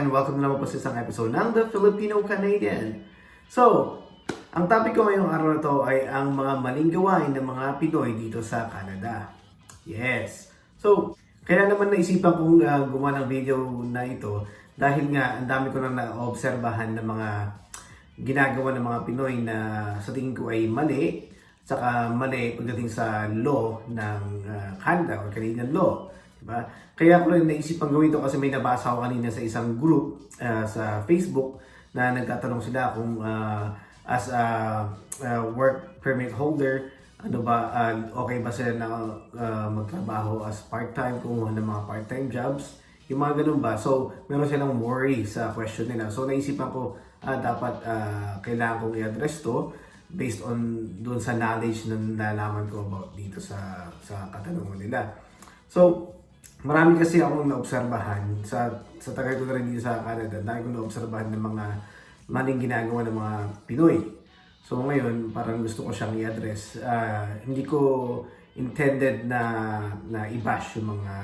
and welcome na naman po sa isang episode ng The Filipino Canadian. So, ang topic ko ngayong araw na to ay ang mga maling gawain ng mga Pinoy dito sa Canada. Yes. So, kaya naman naisipan kong uh, gumawa ng video na ito dahil nga ang dami ko na naobserbahan ng mga ginagawa ng mga Pinoy na sa tingin ko ay mali saka mali pagdating sa law ng uh, Canada or Canadian law. Diba? Kaya ko rin naisipan gawin ito kasi may nabasa ko kanina sa isang group uh, sa Facebook na nagtatanong sila kung uh, as a, uh, work permit holder, ano ba, uh, okay ba sila na uh, magtrabaho as part-time, kumuha ng mga part-time jobs, yung mga ganun ba. So, meron silang worry sa question nila. So, naisipan ko, ah, dapat ah, kailangan kong i-address to based on doon sa knowledge na nalaman ko about dito sa sa katanungan nila. So, marami kasi akong naobserbahan sa sa tagal ko na rin dito sa Canada. Dahil ko naobserbahan ng mga maling ginagawa ng mga Pinoy. So ngayon, parang gusto ko siyang i-address. Ah, hindi ko intended na na i-bash yung mga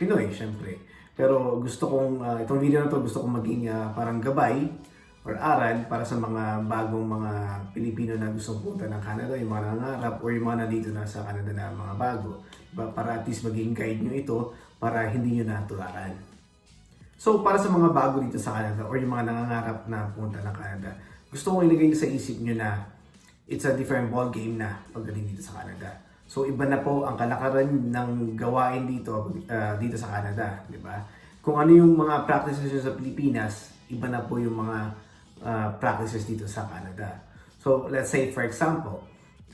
Pinoy, syempre. Pero gusto kong, ah, itong video na to, gusto kong maging ah, parang gabay or aral para sa mga bagong mga Pilipino na gustong punta ng Canada, yung mga nangarap or yung mga nandito na sa Canada na mga bago. Diba? Para at least maging guide nyo ito para hindi nyo natularan. So, para sa mga bago dito sa Canada or yung mga nangangarap na punta ng Canada, gusto kong ilagay sa isip nyo na it's a different ball game na pagdating dito sa Canada. So, iba na po ang kalakaran ng gawain dito uh, dito sa Canada, di ba? Kung ano yung mga practices nyo sa Pilipinas, iba na po yung mga uh, practices dito sa Canada. So, let's say for example,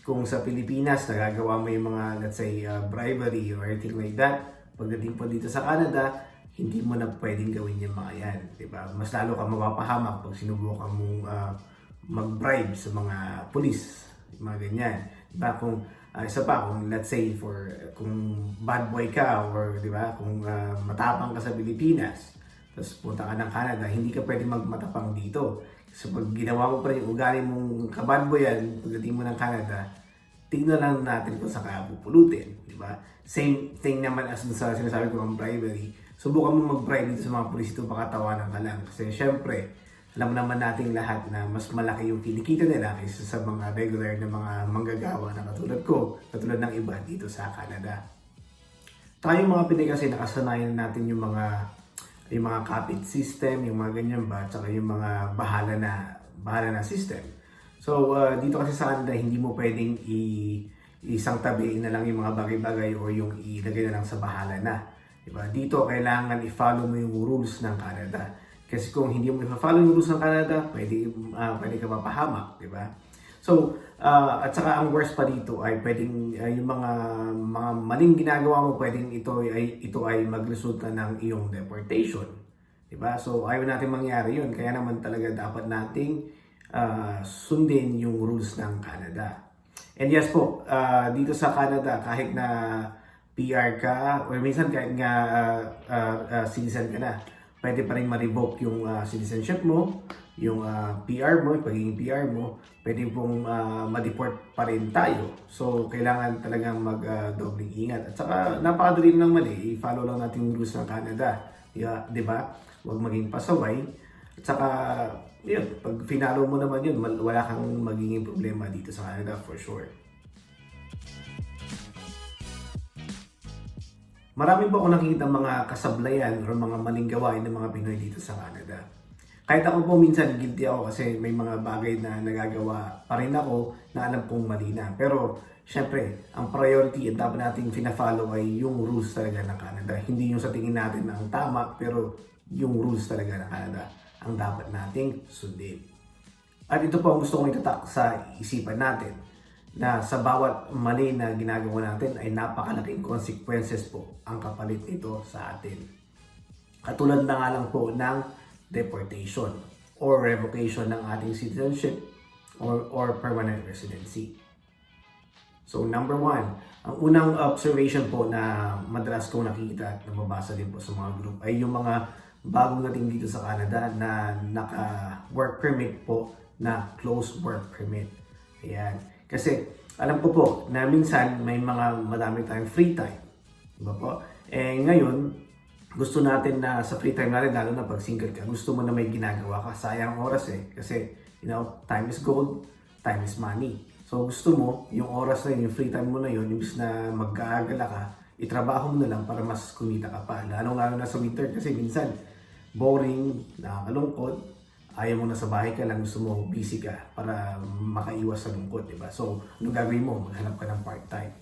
kung sa Pilipinas nagagawa mo yung mga let's say uh, bribery or anything like that, pagdating po dito sa Canada, hindi mo na pwedeng gawin yung mga yan, 'di ba? Mas lalo ka mapapahamak pag sinubukan mong uh, mag-bribe sa mga yung mga ganyan. 'Di ba? Kung uh, isa pa kung let's say for kung bad boy ka or 'di ba, kung uh, matapang ka sa Pilipinas, tapos punta ka ng Canada, hindi ka pwedeng magmatapang dito. So pag ginawa mo pa rin yung ugali mong kabad boy yan, pagdating mo ng Canada, tingnan lang natin kung saan kaya pupulutin, di ba? Same thing naman as sa sinasabi ko ng bribery. Subukan mo mag-bribe dito sa mga pulis ito, baka tawanan ka lang. Kasi syempre, alam naman nating lahat na mas malaki yung kinikita nila kaysa sa mga regular na mga manggagawa na katulad ko, katulad ng iba dito sa Canada. Tayo mga Pinay kasi nakasanayan natin yung mga yung mga kapit system, yung mga ganyan ba, tsaka yung mga bahala na bahala na system. So, uh, dito kasi sa Canada, hindi mo pwedeng i isang tabi na lang yung mga bagay-bagay o yung ilagay na lang sa bahala na. Diba? Dito, kailangan i-follow mo yung rules ng Canada. Kasi kung hindi mo i-follow yung rules ng Canada, pwede, uh, pwede ka mapahamak. Diba? So, uh, at saka ang worst pa dito ay pwedeng uh, yung mga mga maling ginagawa mo, pwedeng ito ay ito ay magresulta ng iyong deportation. 'Di ba? So, ayaw natin mangyari 'yun. Kaya naman talaga dapat nating uh, sundin yung rules ng Canada. And yes po, uh, dito sa Canada kahit na PR ka or minsan kahit nga uh, uh, uh, citizen ka na, pwede pa rin ma-revoke yung uh, citizenship mo yung uh, PR mo, pagiging PR mo, pwede pong uh, ma-deport pa rin tayo. So, kailangan talagang mag-dobling uh, ingat. At saka, napakadali lang mali, i-follow lang natin yung rules ng Canada. Yeah, di ba? Huwag maging pasaway. At saka, yun, pag finalo mo naman yun, wala kang magiging problema dito sa Canada for sure. Marami po ako nakikita mga kasablayan or mga maling gawain ng mga Pinoy dito sa Canada. Kahit ako po minsan guilty ako kasi may mga bagay na nagagawa pa rin ako na alam kong mali na. Pero syempre, ang priority at dapat nating fina-follow ay yung rules talaga ng Canada. Hindi yung sa tingin natin na ang tama, pero yung rules talaga ng Canada ang dapat nating sundin. At ito po ang gusto kong itatak sa isipan natin na sa bawat mali na ginagawa natin ay napakalaking consequences po ang kapalit nito sa atin. Katulad na nga lang po ng deportation or revocation ng ating citizenship or, or permanent residency. So number one, ang unang observation po na madalas kong nakikita at nababasa din po sa mga group ay yung mga bagong nating dito sa Canada na naka-work permit po na closed work permit. Ayan. Kasi alam ko po na minsan may mga madami tayong free time. Diba po? Eh ngayon, gusto natin na sa free time natin, lalo na pag single ka, gusto mo na may ginagawa ka. Sayang ang oras eh. Kasi, you know, time is gold, time is money. So gusto mo, yung oras na yun, yung free time mo na yun, imbis na mag-aagala ka, itrabaho mo na lang para mas kumita ka pa. Lalo lalo na sa winter kasi minsan, boring, nakakalungkot, ayaw mo na sa bahay ka lang, gusto mo busy ka para makaiwas sa lungkot, di ba? So, anong gagawin mo? Maghanap ka ng part-time.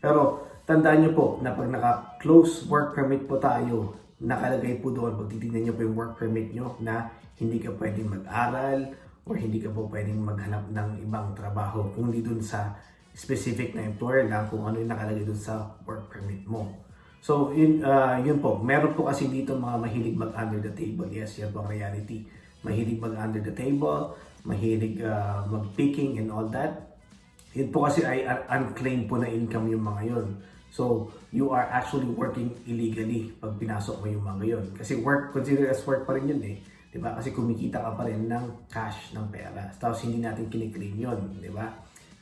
Pero, tandaan nyo po na pag naka-close work permit po tayo, nakalagay po doon, pag titignan nyo po yung work permit nyo na hindi ka pwedeng mag-aral or hindi ka po pwedeng maghanap ng ibang trabaho kung hindi doon sa specific na employer lang kung ano yung nakalagay doon sa work permit mo. So, yun, ah, yun po. Meron po kasi dito mga mahilig mag-under the table. Yes, yan po ang reality. Mahilig mag-under the table, mahilig ah, mag-picking and all that. Yun po kasi ay un- unclaimed po na income yung mga yun. So, you are actually working illegally pag pinasok mo yung mga yun. Kasi work, consider as work pa rin yun eh. ba? Kasi kumikita ka pa rin ng cash, ng pera. Tapos hindi natin kiniklaim yun. ba?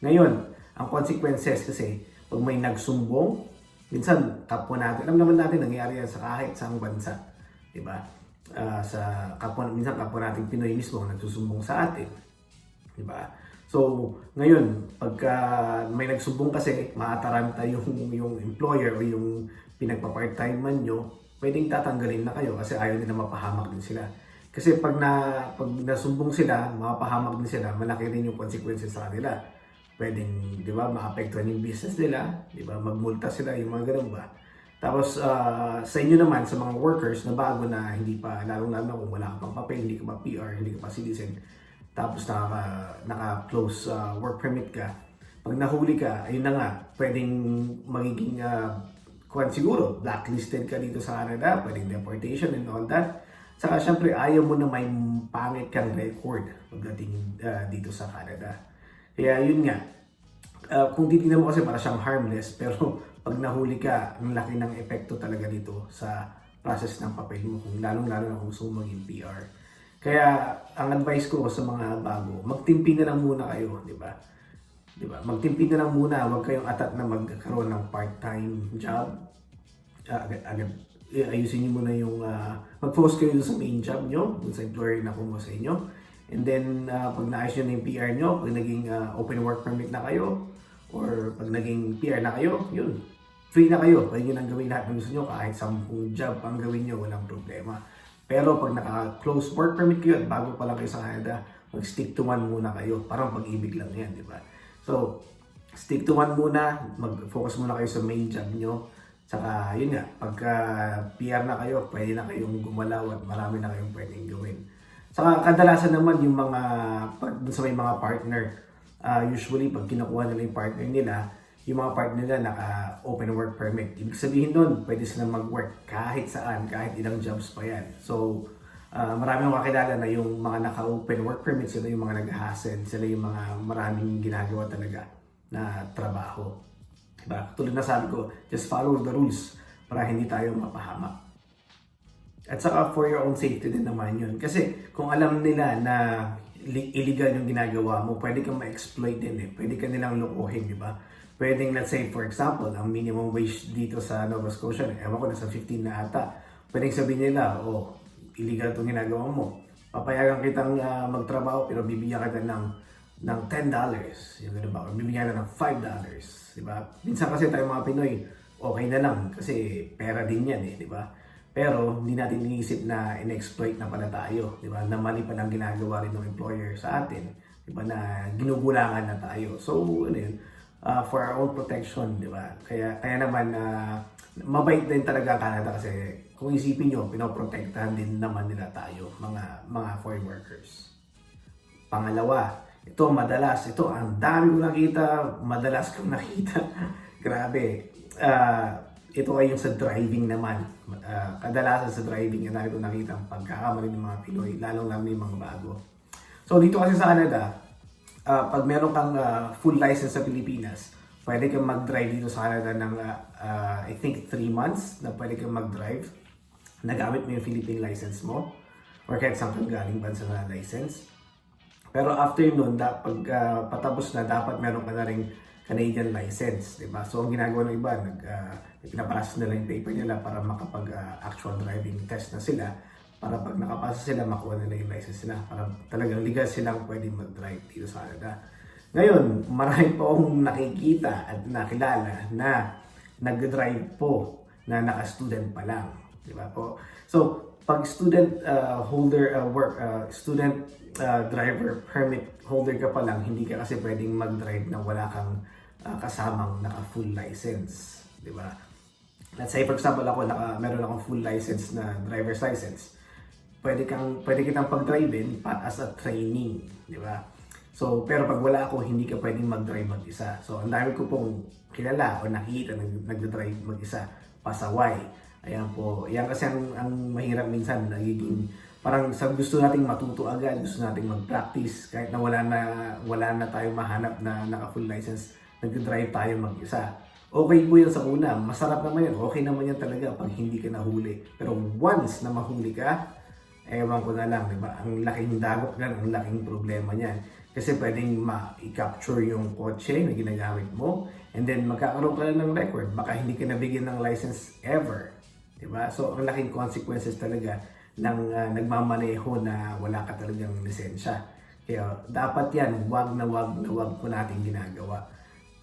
Ngayon, ang consequences kasi, pag may nagsumbong, minsan kapwa natin, alam naman natin nangyayari yan sa kahit saang bansa. ba? Ah, sa kapwa, minsan kapwa natin Pinoy mismo nagsusumbong sa atin. Ba? So, ngayon, pagka may nagsumbong kasi, maataranta yung, yung employer o yung pinagpa-part-time man nyo, pwedeng tatanggalin na kayo kasi ayaw nila mapahamak din sila. Kasi pag, na, pag nasumbong sila, mapahamak din sila, malaki rin yung consequences sa kanila. Pwedeng, di ba, maapektuhan yung business nila, di ba, magmulta sila, yung mga ganun ba. Tapos, ah, sa inyo naman, sa mga workers na bago na hindi pa, lalong-lalo na kung wala ka pang papel, hindi ka pa PR, hindi ka pa citizen, tapos nakaka, naka-close uh, work permit ka, pag nahuli ka, ayun na nga, pwedeng magiging, uh, kuwan siguro, blacklisted ka dito sa Canada, pwedeng deportation and all that. Saka syempre, ayaw mo na may pangit kang record pagdating uh, dito sa Canada. Kaya yun nga, uh, kung titignan mo kasi para siyang harmless, pero pag nahuli ka, ang laki ng epekto talaga dito sa process ng papel mo, kung lalong-lalo na kung gusto mo maging PR. Kaya ang advice ko sa mga bago, magtimpi na lang muna kayo, di ba? Di ba? Magtimpi na lang muna, huwag kayong atat na magkaroon ng part-time job. Ah, agad, agad, eh, ayusin niyo muna yung, ah, mag-focus kayo sa main job nyo, dun sa na kumuha sa inyo. And then, ah, pag naayos nyo na yung PR nyo, pag naging ah, open work permit na kayo, or pag naging PR na kayo, yun, free na kayo. Pwede nyo nang gawin lahat ng gusto nyo, kahit sampung job ang gawin nyo, walang problema. Pero pag naka-close work permit kayo at bago pa lang kayo sa Canada, mag-stick to one muna kayo. Parang pag-ibig lang yan, di ba? So, stick to one muna, mag-focus muna kayo sa main job nyo. Saka, yun nga, pagka PR na kayo, pwede na kayong gumalaw at marami na kayong pwedeng gawin. Saka, kadalasan naman yung mga, pag sa may mga partner, ah, usually pag kinukuha nila yung partner nila, yung mga partner nila naka-open work permit. Ibig sabihin nun, pwede sila mag-work kahit saan, kahit ilang jobs pa yan. So, ah, marami akong na yung mga naka-open work permit, sila yung mga nag-hassle, sila yung mga maraming ginagawa talaga na trabaho. Diba? Tulad na sabi ko, just follow the rules para hindi tayo mapahamak. At saka for your own safety din naman yun. Kasi kung alam nila na illegal yung ginagawa mo, pwede kang ma-exploit din eh. Pwede ka nilang lokohin, di ba? Pwedeng, let's say, for example, ang minimum wage dito sa Nova Scotia, ewan ko, nasa 15 na ata. Pwedeng sabihin nila, oh, illegal itong ginagawa mo. Papayagan kitang ah, magtrabaho pero bibigyan ka ng ng $10. Yung ganun ba? Or bibigyan ka ng $5. Di ba? Minsan kasi tayo mga Pinoy, okay na lang kasi pera din yan eh, di ba? Pero hindi natin iniisip na in-exploit na pala tayo, di ba? Na mali pa lang ginagawa rin ng employer sa atin, di ba? Na ginugulangan na tayo. So, ano yun, ah, for our own protection, di ba? Kaya, kaya naman, na mabait din talaga ang Canada kasi kung isipin nyo, pinoprotektahan din naman nila tayo, mga, mga foreign workers. Pangalawa, ito madalas, ito ang dami kong nakita, madalas kong nakita. Grabe. Ah, ito ay yung sa driving naman. Ah, kadalasan sa driving, ang dami kong nakita ang pagkakamali ng mga Pinoy, lalong lalo yung mga bago. So dito kasi sa Canada, ah, pag meron kang ah, full license sa Pilipinas, pwede kang mag-drive dito sa Canada ng, ah, ah, I think, 3 months na pwede kang mag-drive. Nagamit mo yung Philippine license mo or kahit saan kang galing bansa na license. Pero after nun, da, pag ah, patapos na, dapat meron ka na rin Canadian license, di ba? So ang ginagawa ng iba, nag uh, pinaparas nila yung paper nila para makapag ah, actual driving test na sila para pag nakapasa sila, makuha nila yung license nila para talagang legal silang pwedeng mag-drive dito sa Canada. Ngayon, marami po akong nakikita at nakilala na nag-drive po na naka-student pa lang. Di ba po? So, pag student uh, holder uh, work uh, student uh, driver permit holder ka pa lang, hindi ka kasi pwedeng mag-drive na wala kang uh, kasamang naka full license, di ba? Let's say for example ako naka meron akong full license na driver's license. Pwede kang pwede kitang pag-drive pa as a training, di ba? So, pero pag wala ako, hindi ka pwedeng mag-drive mag-isa. So, ang dami ko pong kilala o nakikita nag nag-drive mag-isa, pasaway. Ayan po. Yan kasi ang, ang mahirap minsan, nagiging parang sa gusto nating matuto agad, gusto nating mag-practice, kahit na wala na, wala na tayo mahanap na naka-full license, nag-drive tayo mag-isa. Okay po yan sa una, masarap naman yan, okay naman yan talaga pag hindi ka nahuli. Pero once na mahuli ka, ewan ko na lang, di ba? Ang laking dagot yan, ang laking problema niyan. Kasi pwedeng ma-capture yung kotse na ginagamit mo and then magkakaroon ka na ng record. Baka hindi ka nabigyan ng license ever. Di ba? So, ang laking consequences talaga ng uh, nagmamaneho na wala ka talagang lisensya. Kaya dapat yan, wag na wag na wag po natin ginagawa.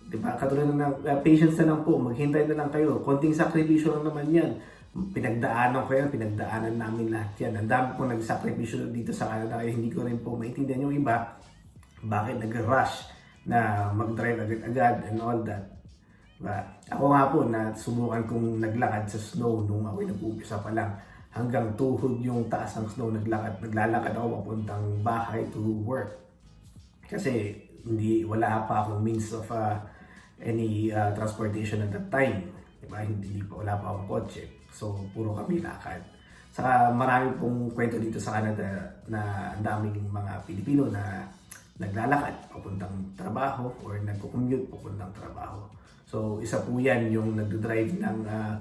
Di ba? Katulad ng uh, patience na lang po, maghintay na lang kayo. Konting sakripisyo lang naman yan pinagdaanan ko yan, pinagdaanan namin lahat yan. Ang dami po nagsakripisyo dito sa Canada kaya hindi ko rin po maintindihan yung iba bakit nag-rush na mag-drive agad-agad and all that. Diba? Ako nga po na subukan kong naglakad sa snow nung ako'y nag-umpisa pa lang hanggang tuhod yung taas ng snow naglakad naglalakad ako papuntang bahay to work kasi hindi wala pa akong means of uh, any uh, transportation at that time diba hindi, hindi pa wala pa akong kotse so puro kami lakad saka marami pong kwento dito sa Canada na ang daming mga Pilipino na naglalakad papuntang trabaho or nagko-commute papuntang trabaho so isa po yan yung nagdo-drive ng uh,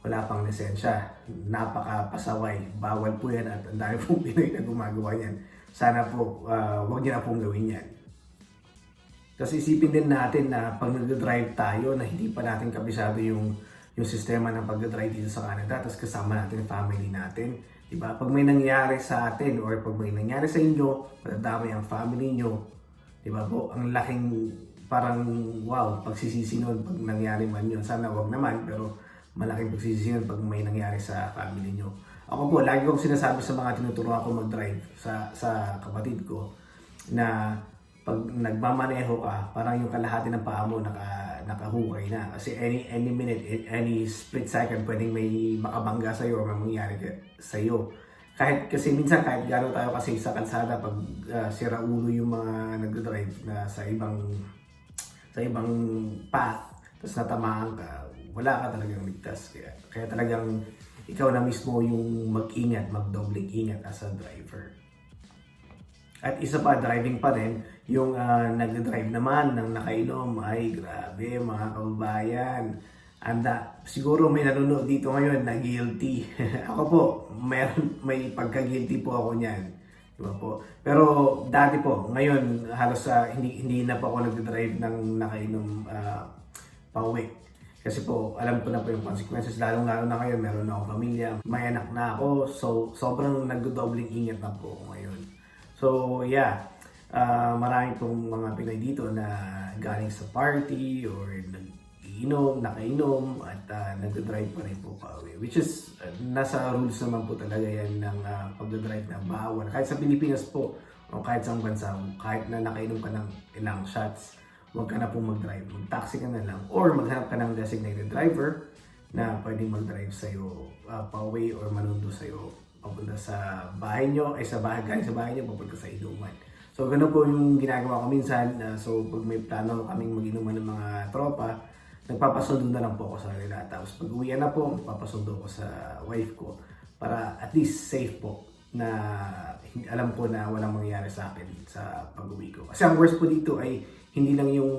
wala pang lisensya. Napaka-pasaway. Bawal po yan at ang dami pong Pinoy na gumagawa yan. Sana po, uh, huwag niyo na pong gawin yan. Kasi isipin din natin na pag nag-drive tayo na hindi pa natin kabisado yung yung sistema ng pag-drive dito sa Canada tapos kasama natin yung family natin. Diba? Pag may nangyari sa atin or pag may nangyari sa inyo, matadamay ang family nyo. Diba po? Ang laking parang wow, pagsisisi nun pag nangyari man yun. Sana wag naman pero malaking pagsisisi nun pag may nangyari sa family nyo. Ako po, lagi kong sinasabi sa mga tinuturuan ko mag-drive sa, sa kapatid ko na pag nagmamaneho ka, parang yung kalahati ng paa mo naka, nakahukay na. Kasi any, any minute, any split second, pwedeng may makabangga sa'yo or may mangyari sa'yo. Kahit, kasi minsan kahit gano'n tayo kasi sa kalsada, pag uh, sira ulo yung mga nagdodrive na sa ibang sa ibang path, tapos natamaan ka, wala ka talagang ligtas. Kaya, kaya talagang ikaw na mismo yung mag-ingat, mag-doubling ingat as a driver. At isa pa, driving pa rin, yung uh, nag-drive naman ng nakainom, ay grabe mga kababayan. Anda, siguro may nanonood dito ngayon na guilty. ako po, may, may pagka-guilty po ako niyan. Diba po? Pero dati po, ngayon halos uh, hindi hindi na po ako nag-drive ng nakainom uh, pauwi. Kasi po, alam ko na po yung consequences. Lalong-lalo na ngayon, meron na akong pamilya, may anak na ako. So, sobrang nag-doubling ingat na po ngayon. So, yeah. Uh, marami pong mga Pinoy dito na galing sa party or nag-iinom, nakainom at uh, nag-drive pa rin po pauwi. Which is, uh, nasa rules naman po talaga yan ng uh, pag-drive na bawal. Kahit sa Pilipinas po, o kahit sa bansa, kahit na nakainom ka ng ilang shots, huwag ka na pong mag-drive. Mag-taxi ka na lang or maghanap ka ng designated driver na pwedeng mag-drive sa'yo uh, pauwi or manundo sa'yo papunta sa bahay nyo, ay sa bahay, galing sa bahay nyo, papunta sa inuman. So, ganun po yung ginagawa ko minsan. Uh, so, pag may plano kaming mag-inuman ng mga tropa, nagpapasundo na lang po ako sa kanila. Tapos, pag uwi na po, magpapasundo ko sa wife ko para at least safe po na alam ko na walang mangyayari sa akin sa pag-uwi ko. Kasi ang worst po dito ay hindi lang yung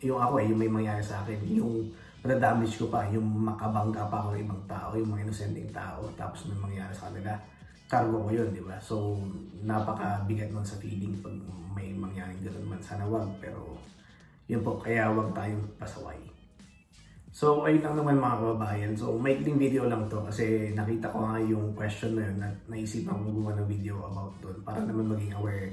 yung ako eh, yung may mangyayari sa akin, yung na-damage ko pa, yung makabangga pa ako ng ibang tao, yung mga inosenteng tao, tapos may mangyayari sa kanila, cargo ko yun, di ba? So, napakabigat nun sa feeling pag may mangyaring gano'n man. Sana wag, pero Yun po, kaya huwag tayong pasaway. So, ayun lang naman mga kababayan. So, maikling video lang to kasi nakita ko nga yung question na yun at naisipan kong gumawa ng video about doon para naman maging aware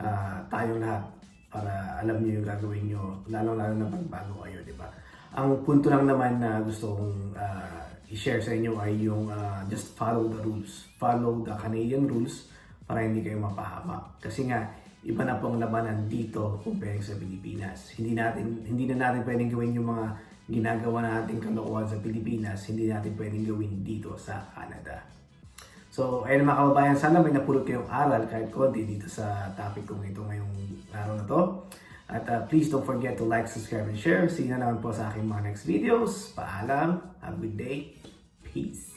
ah, tayong lahat para alam niyo yung gagawin niyo lalo-lalo na pagbago kayo, di ba? Ang punto lang naman na gusto kong ah, i-share sa inyo ay yung ah, just follow the rules. Follow the Canadian rules para hindi kayo mapahamak. Kasi nga, iba na pong labanan dito comparing sa Pilipinas. Hindi natin hindi na natin pwedeng gawin yung mga ginagawa nating kalokohan sa Pilipinas, hindi natin pwedeng gawin dito sa Canada. So, ayun mga kababayan, sana may napulot kayong aral kahit konti dito sa topic kong ito ngayong araw na to. At uh, please don't forget to like, subscribe, and share. See you na naman po sa aking mga next videos. Paalam. Have a good day. Peace.